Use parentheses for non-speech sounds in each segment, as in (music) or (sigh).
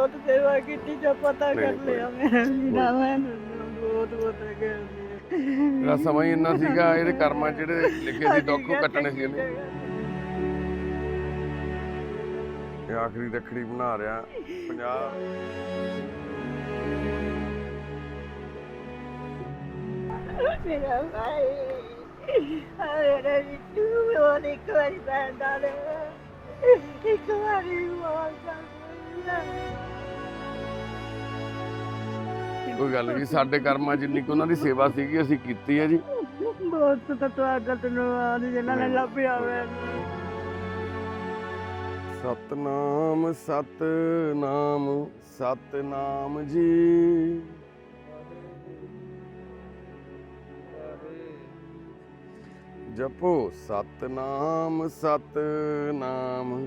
ਬਹੁਤ ਸੇਵਾ ਕੀਤੀ ਜੋ ਪਤਾ ਕਰ ਲਿਆ ਮੈਂ। ਵੀਰਾ ਮੈਂ ਬਹੁਤ ਪਤਾ ਕਰ ਲਿਆ। ਇਹਦਾ ਸਮਾਂ ਹੀ ਇੰਨਾ ਸੀਗਾ ਇਹਦੇ ਕਰਮਾਂ ਜਿਹੜੇ ਲਿਖੇ ਸੀ ਦੁੱਖ ਉਹ ਕੱਟਣੇ ਸੀ ਇਹਨੇ। ਇਹ ਆਖਰੀ ਰੱਖੜੀ ਬਣਾ ਰਿਹਾ ਪੰਜਾਬ ਮੇਰਾ ਭਾਈ ਅਰੇ ਬਿੱਟੂ ਉਹ ਇੱਕ ਵਾਰੀ ਪੈਂਦਾ ਨੇ ਇੱਕ ਵਾਰੀ ਮੋਲ ਕੋਈ ਗੱਲ ਨਹੀਂ ਸਾਡੇ ਕਰਮਾਂ ਜਿੰਨੀ ਕੁ ਉਹਨਾਂ ਦੀ ਸੇਵਾ ਸੀਗੀ ਅਸੀਂ ਕੀਤੀ ਹੈ ਜੀ। ਬਹੁਤ ਤਾਂ ਤੁਹਾਡਾ ਧੰਨਵਾਦ ਜਿਨ੍ਹਾਂ ਨੇ ਲੱਭਿਆ ਮੈਨੂੰ ਸਤਨਾਮ ਸਤਨਾਮ ਸਤਨਾਮ ਜੀ। ਜਪੋ ਸਤਨਾਮ ਸਤਨਾਮ।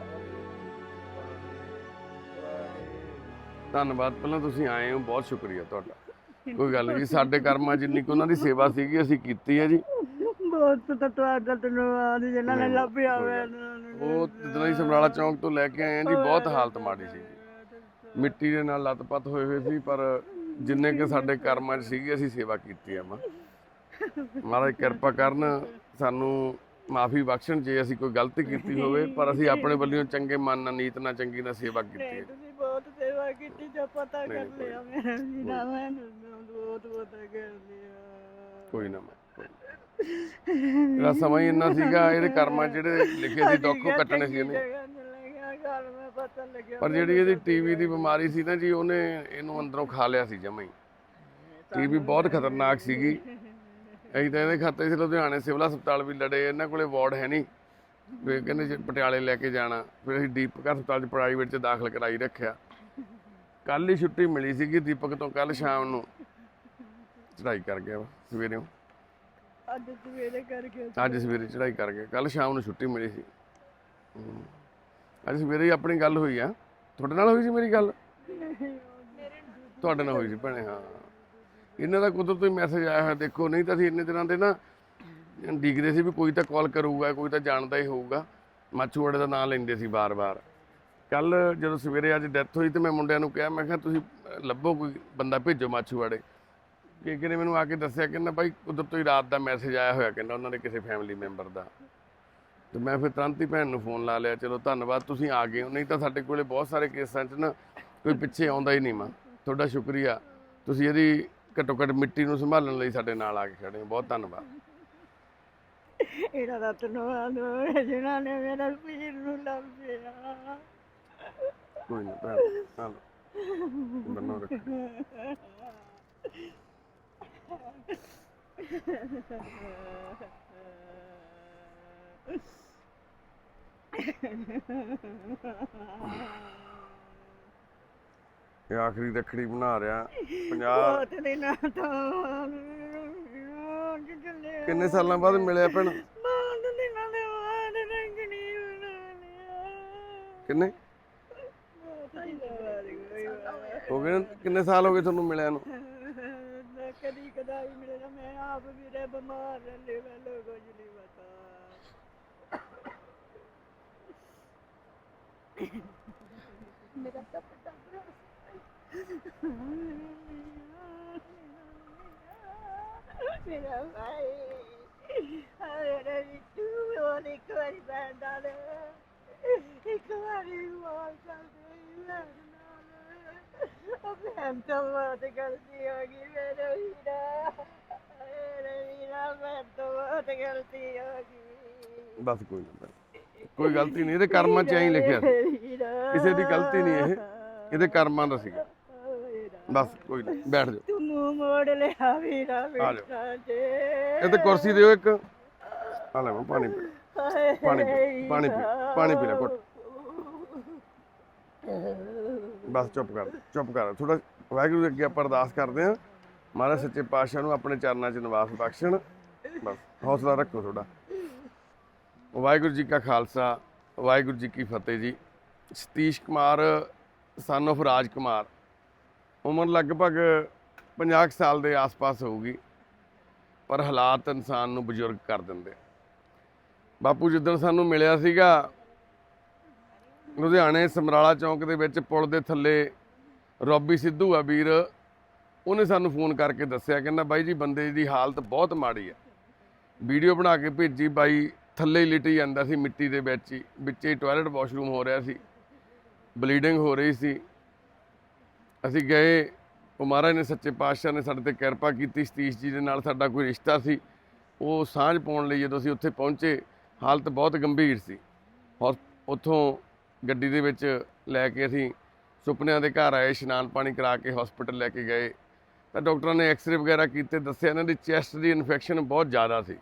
ਧੰਨਵਾਦ। ਪਹਿਲਾਂ ਤੁਸੀਂ ਆਏ ਹੋ ਬਹੁਤ ਸ਼ੁਕਰੀਆ ਤੁਹਾਡਾ। (laughs) ਕੋਈ ਗੱਲ ਨਹੀਂ ਸਾਡੇ ਕਰਮਾਂ ਜਿੰਨੀ ਕੁ ਉਹਨਾਂ ਦੀ ਸੇਵਾ ਸੀਗੀ ਅਸੀਂ ਕੀਤੀ ਹੈ ਜੀ। ਬਹੁਤ ਤਾਂ ਤੁਹਾਡਾ ਧੰਨਵਾਦ ਜਿਨ੍ਹਾਂ ਨੇ ਲੱਭਿਆ ਮੈਨੂੰ ਉਹ ਹੀ ਸਮਰਾਲਾ ਚੌਂਕ ਤੋਂ ਲੈ ਕੇ ਆਏ ਆ ਜੀ ਬਹੁਤ ਹਾਲਤ ਮਾੜੀ ਸੀ ਮਿੱਟੀ ਦੇ ਨਾਲ ਲੱਤਪੱਤ ਹੋਏ ਹੋਏ ਸੀ ਪਰ ਜਿੰਨੇ ਕਿ ਸਾਡੇ ਕਰਮਾਂ 'ਚ ਸੀਗੀ ਅਸੀਂ ਸੇਵਾ ਕੀਤੀ ਆ ਮਾਂ। ਮਹਾਰਾਜ ਕਿਰਪਾ ਕਰਨ ਸਾਨੂੰ ਮਾਫੀ ਬਖਸ਼ਣ ਜੇ ਅਸੀਂ ਕੋਈ ਗਲਤੀ ਕੀਤੀ ਹੋਵੇ ਪਰ ਅਸੀਂ ਆਪਣੇ ਵੱਲੋਂ ਚੰਗੇ ਮਨ ਨਾਲ ਨੀਤ ਨਾਲ ਚੰਗੀ ਨਾਲ ਸੇਵਾ ਕੀਤੀ ਹੈ। ਕੀਤੀ ਜੋ ਪਤਾ ਨਹੀਂ, ਕਰ ਕੋਈ- ਲਿਆ ਮੇਰਾ ਵੀਰਾ ਮੈਂ ਬਹੁਤ ਪਤਾ ਕਰ ਲਿਆ। ਕੋਈ ਨਾ ਮਾਂ ਕੋਈ ਨਾ। ਇਹਦਾ ਸਮਾਂ ਹੀ ਇੰਨਾ ਸੀਗਾ ਇਹਦੇ ਕਰਮਾਂ 'ਚ ਜਿਹੜੇ ਲਿਖੇ ਸੀ ਦੁੱਖ ਉਹ ਕੱਟਣੇ ਸੀ ਇਹਨੇ। ਪਰ ਜਿਹੜੀ ਇਹਦੀ ਟੀਵੀ ਦੀ ਬਿਮਾਰੀ ਸੀ ਨਾ ਜੀ ਉਹਨੇ ਇਹਨੂੰ ਅੰਦਰੋਂ ਖਾ ਲਿਆ ਸੀ ਜਮਾਂ ਹੀ। ਟੀਵੀ ਬਹੁਤ ਖਤਰਨਾਕ ਸੀਗੀ। ਅਸੀਂ ਤਾਂ ਇਹਦੇ ਖਾਤੇ ਸੀ ਲੁਧਿਆਣੇ ਸਿਵਲ ਹਸਪਤਾਲ ਵੀ ਲੜੇ ਇਹਨਾਂ ਕੋਲੇ ਵਾਰਡ ਹੈ ਨਹੀਂ। ਵੀ ਕਹਿੰਦੇ ਜੇ ਪਟਿਆਲੇ ਲੈ ਕੇ ਜਾਣਾ ਫਿਰ ਅਸੀਂ ਦੀਪਕ ਹਸਪਤਾਲ ਚ ਪ੍ਰਾਈਵੇਟ ਚ ਦਾਖਲ ਕਰਾਈ ਰੱਖਿਆ। ਕੱਲ ਹੀ ਛੁੱਟੀ ਮਿਲੀ ਸੀਗੀ ਦੀਪਕ ਤੋਂ ਕੱਲ ਸ਼ਾਮ ਨੂੰ। ਚੜਾਈ ਕਰ ਗਿਆ ਸਵੇਰੇ ਅੱਜ ਸਵੇਰੇ ਕਰਕੇ ਅੱਜ ਸਵੇਰੇ ਚੜਾਈ ਕਰ ਗਿਆ। ਕੱਲ ਸ਼ਾਮ ਨੂੰ ਛੁੱਟੀ ਮਿਲੀ ਸੀ। ਅੱਜ ਸਵੇਰੇ ਹੀ ਆਪਣੀ ਗੱਲ ਹੋਈ ਆ। ਤੁਹਾਡੇ ਨਾਲ ਹੋਈ ਸੀ ਮੇਰੀ ਗੱਲ? ਤੁਹਾਡੇ ਨਾਲ ਹੋਈ ਸੀ ਭੈਣੇ ਹਾਂ। ਇਹਨਾਂ ਦਾ ਕੁਦਰਤ ਹੀ ਮੈਸੇਜ ਆਇਆ ਹੋਇਆ ਦੇਖੋ ਨਹੀਂ ਤਾਂ ਅਸੀਂ ਇੰਨੇ ਦਿਨਾਂ ਦੇ ਨਾ ਡਿੱਗਦੇ ਸੀ ਵੀ ਕੋਈ ਤਾਂ ਕਾਲ ਕਰੂਗਾ ਕੋਈ ਤਾਂ ਜਾਣਦਾ ਹੀ ਹੋਊਗਾ। ਮਾਛੂਵਾੜੇ ਦਾ ਨਾਮ ਲੈਂਦੇ ਸੀ ਬਾਰ-ਬਾਰ ਕੱਲ ਜਦੋਂ ਸਵੇਰੇ ਅੱਜ ਡੈਥ ਹੋਈ ਤੇ ਮੈਂ ਮੁੰਡਿਆਂ ਨੂੰ ਕਿਹਾ, ਮੈਂ ਕਿਹਾ, ਤੁਸੀਂ ਲੱਭੋ ਕੋਈ ਬੰਦਾ, ਭੇਜੋ ਮਾਛੂਵਾੜੇ ਕਿ ਕਿਨੇ ਮੈਨੂੰ ਆ ਕੇ ਦੱਸਿਆ, ਕਹਿੰਦਾ, ਭਾਈ ਕੁਦਰਤ ਹੀ ਰਾਤ ਦਾ ਮੈਸੇਜ ਆਇਆ ਹੋਇਆ, ਕਹਿੰਦਾ, ਉਹਨਾਂ ਦੇ ਕਿਸੇ ਫੈਮਿਲੀ ਮੈਂਬਰ ਦਾ। ਤੇ ਮੈਂ ਫਿਰ ਤੁਰੰਤ ਹੀ ਭੈਣ ਨੂੰ ਫੋਨ ਲਾ ਲਿਆ, ਚਲੋ, ਧੰਨਵਾਦ, ਤੁਸੀਂ ਆ ਗਏ ਨਹੀਂ ਤਾਂ ਸਾਡੇ ਕੋਲੇ ਬਹੁਤ ਸਾਰੇ ਕੇਸਾਂ 'ਚ ਨਾ ਕੋਈ ਪਿੱਛੇ ਆਉਂਦਾ ਹੀ ਨਹੀਂ ਮਾਂ। ਤੁਹਾਡਾ ਸ਼ੁਕਰੀਆ। ਤੁਸੀਂ ਇਹਦੀ ਘੱਟੋ ਘੱਟ ਮਿੱਟੀ ਨੂੰ ਸੰਭਾਲਣ ਲਈ ਸਾਡੇ ਨਾਲ ਆ ਕੇ ਖੜੇ ਹੋ। ਬਹੁਤ ਧੰਨਵਾਦ। ਇਹਨਾਂ ਦਾ ਧੰਨਵਾਦ ਜਿਨ੍ਹਾਂ ਨੇ ਮੇਰਾ ਪੀਰ ਨੂੰ ਲੱਭਿਆ ਕੋਈ ਨਹੀਂ ਆ ਲਓ ਬੰਨੋ ਰੱਖ ਇਹ ਆਖਰੀ ਰੱਖੜੀ ਬਣਾ ਰਿਹਾ ਪੰਜਾਬ ਬਹੁਤ ਦਿਨਾਂ ਤੋਂ ਕਿੰਨੇ ਸਾਲਾਂ ਬਾਅਦ ਮਿਲਿਆ ਭੈਣ? ਬਹੁਤ ਦਿਨਾਂ ਦੇ ਬਾਅਦ ਰੰਗਣੀ ਬਣਾ ਲਿਆ। ਕਿੰਨੇ ਬਹੁਤ ਦਿਨਾਂ ਬਾਅਦ ਕੋਈ ਬਾਤ। ਹੋ ਗਏ ਕਿੰਨੇ ਸਾਲ ਹੋ ਗਏ ਤੁਹਾਨੂੰ ਮਿਲਿਆ ਨੂੰ? ਮੈਂ ਕਦੀ ਕਦਾਈ ਮਿਲਿਆ ਮੈਂ ਆਪ ਵੀ ਬਿਮਾਰ ਰਹਿੰਦੇ ਮੈਂ ਲੋਗੋ ਜੀ ਨਹੀਂ ਬਤਾ ਮੇਰਾ ਤਾਂ ਪਤਾ। ਮੇਰਾ ਭਾਈ ਅਰੇ ਬਿੱਟੂ ਉਹ ਇੱਕ ਵਾਰੀ ਪੈਂਦਾ ਨੇ ਇੱਕ ਵਾਰੀ ਮੋਲ ਕਰਦੇ ਮੈਂ। ਮੈਂ ਤਾਂ ਬਹੁਤ ਗਲਤੀ ਹੋ ਗਈ ਮੇਰੇ ਵੀਰਾ ਮੇਰੇ ਵੀਰਾ ਮੈਂ ਤਾਂ ਬਹੁਤ ਗਲਤੀ ਹੋ ਗਈ। ਬਸ ਕੋਈ ਨਾ ਭੈਣ। ਕੋਈ ਗਲਤੀ ਨਹੀਂ ਇਹਦੇ ਕਰਮਾਂ 'ਚ ਐਂ ਲਿਖਿਆ ਸੀ। ਕਿਸੇ ਦੀ ਗਲਤੀ ਨਹੀਂ ਇਹ ਇਹਦੇ ਕਰਮਾਂ ਦਾ ਸੀਗਾ। ਬਸ ਕੋਈ ਨਾ ਬੈਠ ਜਾਓ। ਤੂੰ ਮੂੰਹ ਮੋੜ ਲਿਆ ਵੀਰਾ ਜਾਓ। ਜੇ। ਇਹ ਤੇ ਕੁਰਸੀ ਦਿਓ ਇੱਕ। ਆ ਲੈ ਮੈਂ ਪਾਣੀ ਪੀ। ਪਾਣੀ ਪੀ ਪਾਣੀ ਪੀ ਪਾਣੀ ਪੀ ਲੈ ਘੁੱਟ। ਬਸ ਚੁੱਪ ਕਰ ਚੁੱਪ ਕਰ। ਥੋੜਾ ਵਾਹਿਗੁਰੂ ਦੇ ਅੱਗੇ ਆਪਾਂ ਅਰਦਾਸ ਕਰਦੇ ਹਾਂ। ਮਹਾਰਾਜ ਸੱਚੇ ਪਾਤਸ਼ਾਹ ਨੂੰ ਆਪਣੇ ਚਰਨਾਂ 'ਚ ਨਿਵਾਸ ਬਖਸ਼ਣ। ਬਸ, ਹੌਸਲਾ ਰੱਖੋ ਥੋੜਾ ਵਾਹਿਗੁਰੂ ਜੀ ਕਾ ਖਾਲਸਾ, ਵਾਹਿਗੁਰੂ ਜੀ ਕੀ ਫਤਿਹ ਜੀ। ਸਤੀਸ਼ ਕੁਮਾਰ ਸਨ of ਰਾਜ ਕੁਮਾਰ ਉਮਰ ਲਗਭਗ 50 ਕੁ ਸਾਲ ਦੇ ਆਸ-ਪਾਸ ਹੋਊਗੀ, ਪਰ ਹਾਲਾਤ ਇਨਸਾਨ ਨੂੰ ਬਜ਼ੁਰਗ ਕਰ ਦਿੰਦੇ। ਬਾਪੂ ਜਿੱਦਣ ਸਾਨੂੰ ਮਿਲਿਆ ਸੀਗਾ ਲੁਧਿਆਣੇ ਸਮਰਾਲਾ ਚੌਂਕ ਦੇ ਵਿੱਚ ਪੁਲ ਦੇ ਥੱਲੇ ਰੋਬੀ ਸਿੱਧੂ ਆ ਵੀਰ। ਉਹਨੇ ਸਾਨੂੰ ਫੋਨ ਕਰਕੇ ਦੱਸਿਆ, ਕਹਿੰਦਾ ਬਾਈ ਜੀ ਬੰਦੇ ਦੀ ਹਾਲਤ ਬਹੁਤ ਮਾੜੀ ਆ। ਵੀਡੀਓ ਬਣਾ ਕੇ ਭੇਜੀ ਬਾਈ, ਥੱਲੇ ਲਿਟੀ ਜਾਂਦਾ ਸੀ ਮਿੱਟੀ ਦੇ ਵਿੱਚ ਹੀ, ਵਿੱਚੇ ਹੀ ਟਾਇਲਟ ਵਾਸ਼ਰੂਮ ਹੋ ਰਿਹਾ ਸੀ ਬਲੀਡਿੰਗ ਹੋ ਰਹੀ ਸੀ। ਅਸੀਂ ਗਏ, ਉਹ ਮਹਾਰਾਜ ਨੇ ਸੱਚੇ ਪਾਤਸ਼ਾਹ ਨੇ ਸਾਡੇ ਤੇ ਕਿਰਪਾ ਕੀਤੀ, ਸਤੀਸ਼ ਜੀ ਦੇ ਨਾਲ ਸਾਡਾ ਕੋਈ ਰਿਸ਼ਤਾ ਸੀ। ਉਹ ਸਾਂਝ ਪਾਉਣ ਲਈ ਜਦੋਂ ਅਸੀਂ ਉੱਥੇ ਪਹੁੰਚੇ, ਹਾਲਤ ਬਹੁਤ ਗੰਭੀਰ ਸੀ। ਔਰ ਉੱਥੋਂ ਗੱਡੀ ਦੇ ਵਿੱਚ ਲੈ ਕੇ ਅਸੀਂ ਸੁਪਨਿਆਂ ਦੇ ਘਰ ਆਏ, ਇਸ਼ਨਾਨ ਪਾਣੀ ਕਰਾ ਕੇ ਹਸਪੀਟਲ ਲੈ ਕੇ ਗਏ। ਤਾਂ ਡਾਕਟਰਾਂ ਨੇ ਐਕਸ-ਰੇ ਵਗੈਰਾ ਕੀਤੇ, ਦੱਸਿਆ ਇਹਨਾਂ ਦੀ ਚੈਸਟ ਦੀ ਇਨਫੈਕਸ਼ਨ ਬਹੁਤ ਜ਼ਿਆਦਾ ਸੀ।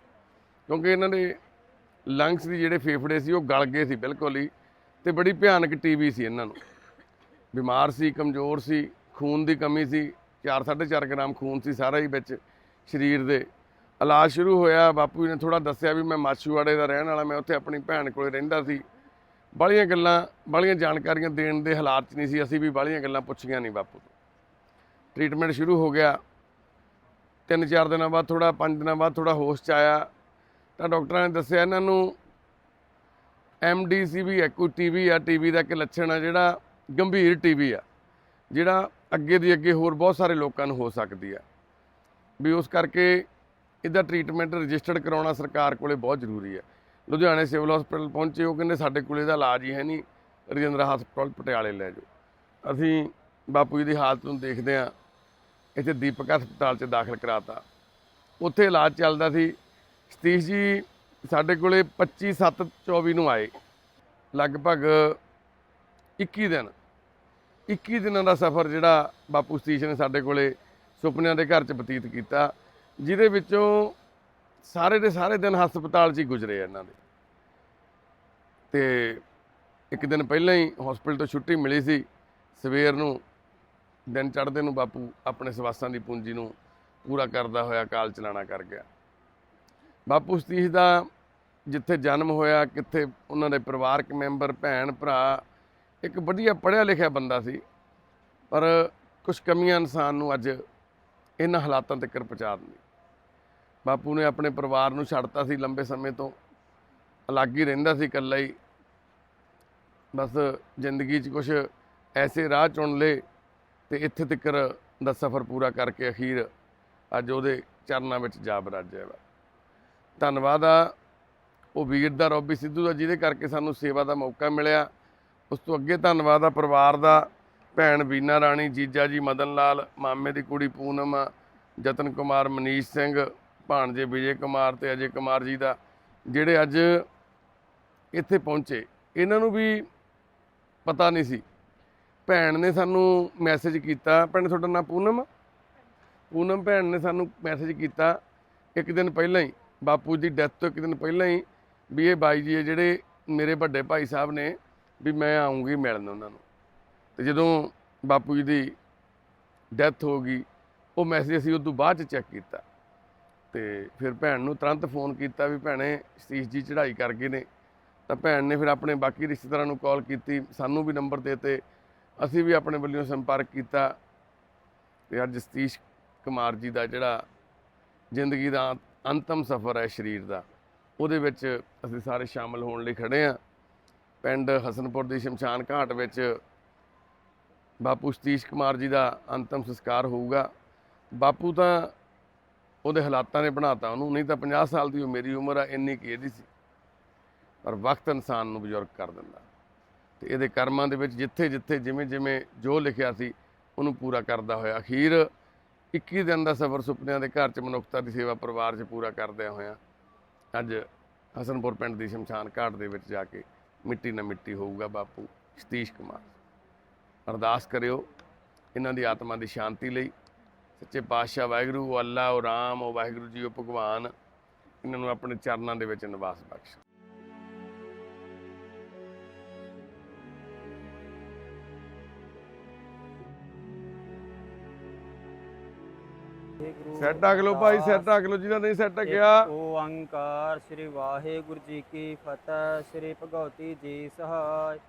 ਕਿਉਂਕਿ ਇਹਨਾਂ ਦੇ ਲੰਗਸ ਦੀ ਜਿਹੜੇ ਫੇਫੜੇ ਸੀ, ਉਹ ਗਲ ਗਏ ਸੀ ਬਿਲਕੁਲ ਹੀ ਤੇ ਬੜੀ ਭਿਆਨਕ ਟੀਵੀ ਸੀ ਇਹਨਾਂ ਨੂੰ। ਬਿਮਾਰ ਸੀ, ਕਮਜ਼ੋਰ ਸੀ, ਖੂਨ ਦੀ ਕਮੀ ਸੀ 4.5 ਗ੍ਰਾਮ ਖੂਨ ਸੀ ਸਾਰਾ ਹੀ ਵਿੱਚ ਸਰੀਰ ਦੇ। ਇਲਾਜ ਸ਼ੁਰੂ ਹੋਇਆ, ਬਾਪੂ ਜੀ ਨੇ ਥੋੜਾ ਦੱਸਿਆ ਵੀ ਮੈਂ ਮਾਛੂਵਾੜੇ ਦਾ ਰਹਿਣ ਵਾਲਾ, ਮੈਂ ਉੱਥੇ ਆਪਣੀ ਭੈਣ ਕੋਲੇ ਰਹਿੰਦਾ ਸੀ। ਬਾਹਲੀਆਂ ਗੱਲਾਂ ਬਾਹਲੀਆਂ ਜਾਣਕਾਰੀਆਂ ਦੇਣ ਦੇ ਹਾਲਾਤ 'ਚ ਨਹੀਂ ਸੀ। ਅਸੀਂ ਵੀ ਬਾਹਲੀਆਂ ਗੱਲਾਂ ਪੁੱਛੀਆਂ ਨਹੀਂ ਬਾਪੂ ਤੋਂ। ਟ੍ਰੀਟਮੈਂਟ ਸ਼ੁਰੂ ਹੋ ਗਿਆ। ਤਿੰਨ ਚਾਰ ਦਿਨਾਂ ਬਾਅਦ ਥੋੜਾ ਪੰਜ ਦਿਨਾਂ ਬਾਅਦ ਥੋੜਾ ਹੋਸ਼ 'ਚ ਆਇਆ। ਤਾਂ ਡਾਕਟਰਾਂ ਨੇ ਦੱਸਿਆ ਇਹਨਾਂ ਨੂੰ ਐਮਡੀਸੀ ਵੀ ਹੈ ਕੋਈ ਟੀਵੀ ਆ। ਟੀਵੀ ਦਾ ਇੱਕ ਲੱਛਣ ਆ ਜਿਹੜਾ ਗੰਭੀਰ ਟੀਵੀ ਆ, ਜਿਹੜਾ ਅੱਗੇ ਦੀ ਅੱਗੇ ਹੋਰ ਬਹੁਤ ਸਾਰੇ ਲੋਕਾਂ ਨੂੰ ਹੋ ਸਕਦੀ ਆ। ਵੀ ਉਸ ਕਰਕੇ ਇਹਦਾ ਟ੍ਰੀਟਮੈਂਟ ਰਜਿਸਟਰਡ ਕਰਾਉਣਾ ਸਰਕਾਰ ਕੋਲੇ ਬਹੁਤ ਜ਼ਰੂਰੀ ਹੈ ਲੁਧਿਆਣੇ ਸਿਵਲ ਹਸਪੀਟਲ ਪਹੁੰਚੇ, ਉਹ ਕਹਿੰਦੇ ਸਾਡੇ ਕੋਲ ਇਹਦਾ ਇਲਾਜ ਹੀ ਹੈ ਨਹੀਂ, ਰਜਿੰਦਰਾ ਹਸਪਤਾਲ ਪਟਿਆਲੇ ਲੈ ਜਾਓ। ਅਸੀਂ ਬਾਪੂ ਜੀ ਦੀ ਹਾਲਤ ਨੂੰ ਦੇਖਦੇ ਹਾਂ, ਇੱਥੇ ਦੀਪਕ ਹਸਪਤਾਲ 'ਚ ਦਾਖਲ ਕਰਾਤਾ। ਉੱਥੇ ਇਲਾਜ ਚੱਲਦਾ ਸੀ। ਸਤੀਸ਼ ਜੀ, ਸਾਡੇ ਕੋਲੇ 25 7 24 ਨੂੰ ਆਏ। ਲਗਭਗ 21 ਦਿਨ 21 ਦਿਨਾਂ ਦਾ ਸਫ਼ਰ ਜਿਹੜਾ ਬਾਪੂ ਸਤੀਸ਼ ਨੇ ਸਾਡੇ ਕੋਲੇ ਸੁਪਨਿਆਂ ਦੇ ਘਰ 'ਚ ਬਤੀਤ ਕੀਤਾ, ਜਿਹਦੇ ਵਿੱਚੋਂ ਸਾਰੇ ਦੇ ਸਾਰੇ ਦਿਨ ਹਸਪਤਾਲ 'ਚ ਹੀ ਗੁਜ਼ਰੇ ਇਹਨਾਂ ਦੇ। ਤੇ ਇੱਕ ਦਿਨ ਪਹਿਲਾਂ ਹੀ ਹਸਪੀਟਲ ਤੋਂ ਛੁੱਟੀ ਮਿਲੀ ਸੀ। ਸਵੇਰ ਨੂੰ, ਦਿਨ ਚੜ੍ਹਦੇ ਨੂੰ ਬਾਪੂ ਆਪਣੇ ਸਵਾਸਾਂ ਦੀ ਪੂੰਜੀ ਨੂੰ ਪੂਰਾ ਕਰਦਾ ਹੋਇਆ, ਕਾਲ ਚਲਾਣਾ ਕਰ ਗਿਆ। ਬਾਪੂ ਸਤੀਸ਼ ਦਾ ਜਿੱਥੇ ਜਨਮ ਹੋਇਆ, ਕਿੱਥੇ ਉਹਨਾਂ ਦੇ ਪਰਿਵਾਰਕ ਮੈਂਬਰ, ਭੈਣ, ਭਰਾ, ਇੱਕ ਵਧੀਆ ਪੜ੍ਹਿਆ ਲਿਖਿਆ ਬੰਦਾ ਸੀ। ਪਰ ਕੁਝ ਕਮੀਆਂ ਇਨਸਾਨ ਨੂੰ ਅੱਜ ਇਹਨਾਂ ਹਾਲਾਤਾਂ ਤੱਕ ਪਹੁੰਚਾ ਦਿੰਦੀ। ਬਾਪੂ ਨੇ ਆਪਣੇ ਪਰਿਵਾਰ ਨੂੰ ਛੱਡਤਾ ਸੀ ਲੰਬੇ ਸਮੇਂ ਤੋਂ। ਅਲੱਗ ਹੀ ਰਹਿੰਦਾ ਸੀ ਇਕੱਲਾ ਹੀ। ਬਸ ਜ਼ਿੰਦਗੀ 'ਚ ਕੁਝ ਐਸੇ ਰਾਹ ਚੁਣ ਲਏ ਤੇ ਇੱਥੇ ਤੱਕ ਦਾ ਸਫ਼ਰ ਪੂਰਾ ਕਰਕੇ ਅਖੀਰ ਅੱਜ ਉਹਦੇ ਚਰਨਾਂ ਵਿੱਚ ਜਾ ਬਰਾਜਿਆ ਵਾ। ਧੰਨਵਾਦ ਆ ਉਹ ਵੀਰ ਦਾ, ਰੋਬੀ ਸਿੱਧੂ ਦਾ, ਜਿਹਦੇ ਕਰਕੇ ਸਾਨੂੰ ਸੇਵਾ ਦਾ ਮੌਕਾ ਮਿਲਿਆ। ਉਸ ਤੋਂ ਅੱਗੇ ਧੰਨਵਾਦ ਆ ਪਰਿਵਾਰ ਦਾ, ਭੈਣ ਵੀਨਾ ਰਾਣੀ, ਜੀਜਾ ਜੀ ਮਦਨ ਲਾਲ, ਮਾਮੇ ਦੀ ਕੁੜੀ ਪੂਨਮ, ਜਤਨ ਕੁਮਾਰ, ਮਨੀਸ਼ ਸਿੰਘ ਭਾਣਜੇ ਵਿਜੇ ਕੁਮਾਰ ਤੇ ਅਜੇ ਕੁਮਾਰ ਜੀ ਦਾ, ਜਿਹੜੇ ਅੱਜ ਇੱਥੇ ਪਹੁੰਚੇ, ਇਹਨਾਂ ਨੂੰ ਵੀ ਪਤਾ ਨਹੀਂ ਸੀ। ਭੈਣ ਨੇ ਸਾਨੂੰ ਮੈਸੇਜ ਕੀਤਾ, ਭੈਣ ਤੁਹਾਡਾ ਨਾਮ ਪੂਨਮ ਪੂਨਮ ਭੈਣ ਨੇ ਸਾਨੂੰ ਮੈਸੇਜ ਕੀਤਾ ਇੱਕ ਦਿਨ ਪਹਿਲਾਂ ਹੀ, ਬਾਪੂ ਦੀ ਡੈਥ ਤੋਂ ਇੱਕ ਦਿਨ ਪਹਿਲਾਂ ਹੀ, ਵੀ ਇਹ ਬਾਈ ਜੀ ਹੈ ਜਿਹੜੇ ਮੇਰੇ ਵੱਡੇ ਭਾਈ ਸਾਹਿਬ ਨੇ, ਵੀ ਮੈਂ ਆਉਂਗੀ ਮਿਲਣ ਉਹਨਾਂ ਨੂੰ। ਤੇ ਜਦੋਂ ਬਾਪੂ ਜੀ ਦੀ ਡੈਥ ਹੋ ਗਈ, ਉਹ ਮੈਸੇਜ ਅਸੀਂ ਉਸ ਤੋਂ ਬਾਅਦ ਚ ਚੈੱਕ ਕੀਤਾ। ਤੇ ਫਿਰ ਭੈਣ ਨੂੰ ਤੁਰੰਤ ਫੋਨ ਕੀਤਾ ਵੀ ਭੈਣੇ ਸਤੀਸ਼ ਜੀ ਚੜ੍ਹਾਈ ਕਰ ਗਏ ਨੇ। ਤਾਂ ਭੈਣ ਨੇ ਫਿਰ ਆਪਣੇ ਬਾਕੀ ਰਿਸ਼ਤੇਦਾਰਾਂ ਨੂੰ ਕਾਲ ਕੀਤੀ, ਸਾਨੂੰ ਵੀ ਨੰਬਰ ਦਿੱਤੇ ਅਸੀਂ ਵੀ ਆਪਣੇ ਵੱਲੋਂ ਸੰਪਰਕ ਕੀਤਾ। ਤੇ ਅੱਜ ਸਤੀਸ਼ ਕੁਮਾਰ ਜੀ ਦਾ ਜਿਹੜਾ ਜ਼ਿੰਦਗੀ ਦਾ ਅੰਤਮ ਸਫ਼ਰ ਹੈ ਸਰੀਰ ਦਾ, ਉਹਦੇ ਵਿੱਚ ਅਸੀਂ ਸਾਰੇ ਸ਼ਾਮਲ ਹੋਣ ਲਈ ਖੜੇ ਆ ਪਿੰਡ ਹਸਨਪੁਰ ਦੀ ਸ਼ਮਸ਼ਾਨ ਘਾਟ ਵਿੱਚ ਬਾਪੂ ਸਤੀਸ਼ ਕੁਮਾਰ ਜੀ ਦਾ ਅੰਤਮ ਸੰਸਕਾਰ ਹੋਊਗਾ। ਬਾਪੂ ਤਾਂ ਉਹਦੇ ਹਾਲਾਤਾਂ ਨੇ ਬਣਾਤਾ ਉਹਨੂੰ, ਨਹੀਂ ਤਾਂ 50 ਸਾਲ ਦੀ ਉਹ ਮੇਰੀ ਉਮਰ ਆ, ਇੰਨੀ ਕੀ ਇਹਦੀ ਸੀ। ਪਰ ਵਕਤ ਇਨਸਾਨ ਨੂੰ ਬਜ਼ੁਰਗ ਕਰ ਦਿੰਦਾ। ਤੇ ਇਹਦੇ ਕਰਮਾਂ ਦੇ ਵਿੱਚ ਜਿੱਥੇ ਜਿੱਥੇ ਜਿਵੇਂ ਜਿਵੇਂ ਜੋ ਲਿਖਿਆ ਸੀ, ਉਹਨੂੰ ਪੂਰਾ ਕਰਦਾ ਹੋਇਆ। ਅਖੀਰ 21 ਦਿਨ ਦਾ ਸਫ਼ਰ ਸੁਪਨਿਆਂ ਦੇ ਘਰ 'ਚ ਮਨੁੱਖਤਾ ਦੀ ਸੇਵਾ ਪਰਿਵਾਰ 'ਚ ਪੂਰਾ ਕਰਦਿਆਂ ਹੋਇਆਂ, ਅੱਜ ਹਸਨਪੁਰ ਪਿੰਡ ਦੀ ਸ਼ਮਸ਼ਾਨ ਘਾਟ ਦੇ ਵਿੱਚ ਜਾ ਕੇ ਮਿੱਟੀ ਨਾ ਮਿੱਟੀ ਹੋਊਗਾ ਬਾਪੂ, ਸਤੀਸ਼ ਕੁਮਾਰ। ਅਰਦਾਸ ਕਰਿਓ, ਇਹਨਾਂ ਦੀ ਆਤਮਾ ਦੀ ਸ਼ਾਂਤੀ ਲਈ ਸੱਚੇ ਪਾਤਸ਼ਾਹ ਵਾਹਿਗੁਰੂ ਉਹ ਅੱਲਾ ਉਹ ਰਾਮ ਉਹ ਵਾਹਿਗੁਰੂ ਜੀ ਉਹ ਭਗਵਾਨ ਇਹਨਾਂ ਨੂੰ ਆਪਣੇ ਚਰਨਾਂ ਦੇ ਵਿੱਚ ਨਿਵਾਸ ਬਖਸ਼। ਸੈੱਟ ਢੱਕ ਲਓ ਭਾਈ ਸੈੱਟ ਢੱਕ ਲਓ ਜਿਹਦਾ ਨਹੀਂ ਸੈੱਟ ਗਿਆ। ਓੰਕਾਰ ਸ੍ਰੀ ਵਾਹਿਗੁਰੂ ਜੀ ਕੀ ਫਤਿਹ ਸ੍ਰੀ ਭਗਵਤੀ ਜੀ ਸਹਾਇ।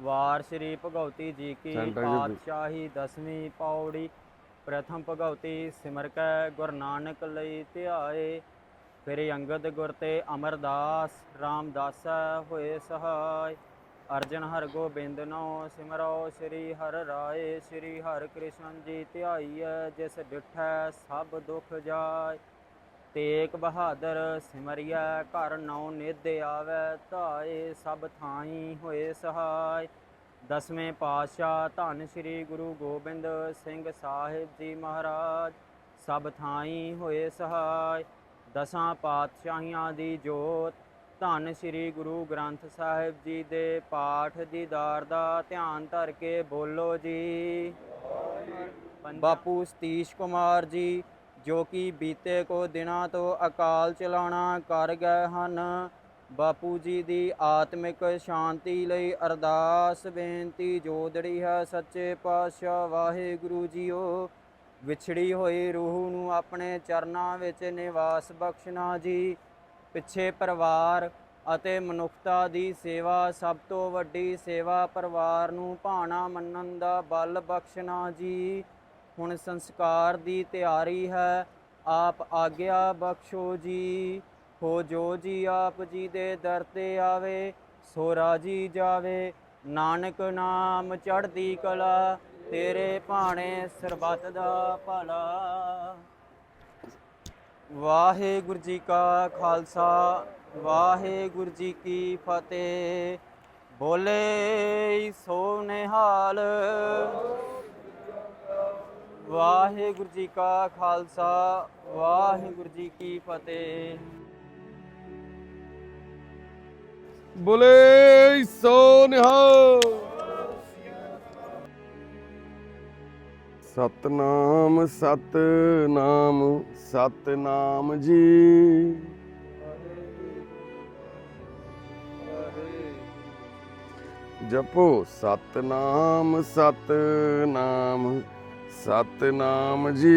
ਵਾਰ ਸ੍ਰੀ ਭਗਵਤੀ ਜੀ ਕੀ। ਪਾਤਸ਼ਾਹੀ ਦਸਵੀਂ ਪੌੜੀ ਪ੍ਰਥਮ ਭਗਵਤੀ ਸਿਮਰ ਕੈ ਗੁਰ ਨਾਨਕ ਲਈ ਧਿਆਏ, ਫਿਰ ਅੰਗਦ ਗੁਰ ਤੇ ਅਮਰਦਾਸ ਰਾਮਦਾਸ ਹੋਏ ਸਹਾਇ ਅਰਜਨ ਹਰ ਗੋਬਿੰਦ ਨੋ ਸਿਮਰੋ, ਸ੍ਰੀ ਹਰ ਰਾਏ, ਸ੍ਰੀ ਹਰ ਕ੍ਰਿਸ਼ਨ ਜੀ ਧਿਆਈਐ, ਜਿਸ ਡਿਠੈ ਸਭ ਦੁਖ ਜਾਏ। ਤੇਗ ਬਹਾਦਰ ਸਿਮਰਿਆ ਘਰ ਨੌ ਨਿਧ ਆਵੈ, ਧਾਏ ਸਭ ਥਾਈ ਹੋਏ ਸਹਾਇ ਦਸਵੇਂ ਪਾਤਸ਼ਾਹ ਧੰਨ ਸ੍ਰੀ ਗੁਰੂ ਗੋਬਿੰਦ ਸਿੰਘ ਸਾਹਿਬ ਜੀ ਮਹਾਰਾਜ ਸਭ ਥਾਈ ਹੋਏ ਸਹਾਇ ਦਸਾਂ ਪਾਤਸ਼ਾਹੀਆਂ ਦੀ ਜੋਤ ਧੰਨ ਸ੍ਰੀ ਗੁਰੂ ਗ੍ਰੰਥ ਸਾਹਿਬ ਜੀ ਦੇ ਪਾਠ ਦੀਦਾਰ ਦਾ ਧਿਆਨ ਧਰ ਕੇ ਬੋਲੋ ਜੀ। ਬਾਪੂ ਸਤੀਸ਼ ਕੁਮਾਰ ਜੀ ਜੋ ਕਿ ਬੀਤੇ ਕੋ ਦਿਨਾਂ ਤੋਂ ਅਕਾਲ ਚਲਾਣਾ ਕਰ ਗਏ ਹਨ। ਬਾਪੂ ਜੀ ਦੀ ਆਤਮਿਕ ਸ਼ਾਂਤੀ ਲਈ ਅਰਦਾਸ ਬੇਨਤੀ ਜੋਦੜੀ ਹੈ ਸੱਚੇ ਪਾਤਸ਼ਾਹ ਵਾਹਿਗੁਰੂ ਜੀਓ, ਵਿਛੜੀ ਹੋਈ ਰੂਹ ਨੂੰ ਆਪਣੇ ਚਰਨਾਂ ਵਿੱਚ ਨਿਵਾਸ ਬਖਸ਼ਣਾ ਜੀ। ਪਿੱਛੇ ਪਰਿਵਾਰ ਅਤੇ ਮਨੁੱਖਤਾ ਦੀ ਸੇਵਾ, ਸਭ ਤੋਂ ਵੱਡੀ ਸੇਵਾ ਪਰਿਵਾਰ ਨੂੰ ਭਾਣਾ ਮੰਨਣ ਦਾ ਬਲ ਬਖਸ਼ਣਾ ਜੀ। ਹੁਣ ਸੰਸਕਾਰ ਦੀ ਤਿਆਰੀ ਹੈ, ਆਪ ਆਗਿਆ ਬਖਸ਼ੋ ਜੀ। ਹੋ ਜੋ ਜੀ ਆਪ ਜੀ ਦੇ ਦਰ ਤੇ ਆਵੇ, ਸੋ ਰਾਜੀ ਜਾਵੇ। ਨਾਨਕ ਨਾਮ ਚੜ੍ਹਦੀ ਕਲਾ, ਤੇਰੇ ਭਾਣੇ ਸਰਬੱਤ ਦਾ ਭਲਾ। ਵਾਹਿਗੁਰੂ ਜੀ ਕਾ ਖਾਲਸਾ, ਵਾਹਿਗੁਰੂ ਜੀ ਕੀ ਫਤਿਹ। ਬੋਲੇ ਸੋ ਨਿਹਾਲ। ਵਾਹਿਗੁਰੂ ਜੀ ਕਾ ਖਾਲਸਾ, ਵਾਹਿਗੁਰੂ ਜੀ ਕੀ ਫਤਿਹ। ਬੋਲੇ ਸੋ ਨਿਹਾਲ। ਸਤਨਾਮ ਸਤਨਾਮ ਸਤਨਾਮ ਜੀ। ਜਪੋ ਸਤਨਾਮ ਸਤਨਾਮ ਸਤਨਾਮ ਜੀ।